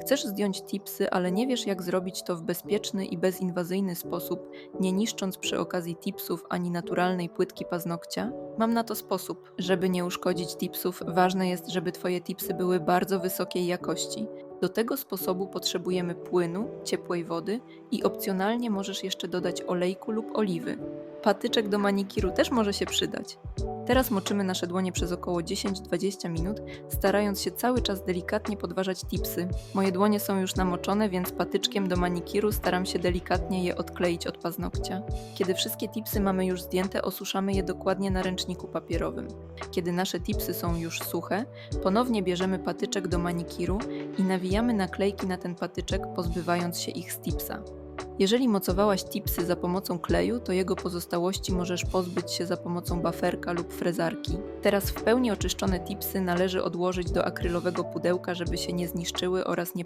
Chcesz zdjąć tipsy, ale nie wiesz jak zrobić to w bezpieczny i bezinwazyjny sposób, nie niszcząc przy okazji tipsów ani naturalnej płytki paznokcia? Mam na to sposób. Żeby nie uszkodzić tipsów, ważne jest, żeby Twoje tipsy były bardzo wysokiej jakości. Do tego sposobu potrzebujemy płynu, ciepłej wody i opcjonalnie możesz jeszcze dodać olejku lub oliwy. Patyczek do manikiru też może się przydać. Teraz moczymy nasze dłonie przez około 10-20 minut, starając się cały czas delikatnie podważać tipsy. Moje dłonie są już namoczone, więc patyczkiem do manikiru staram się delikatnie je odkleić od paznokcia. Kiedy wszystkie tipsy mamy już zdjęte, osuszamy je dokładnie na ręczniku papierowym. Kiedy nasze tipsy są już suche, ponownie bierzemy patyczek do manikiru i nawijamy naklejki na ten patyczek, pozbywając się ich z tipsa. Jeżeli mocowałaś tipsy za pomocą kleju, to jego pozostałości możesz pozbyć się za pomocą baferka lub frezarki. Teraz w pełni oczyszczone tipsy należy odłożyć do akrylowego pudełka, żeby się nie zniszczyły oraz nie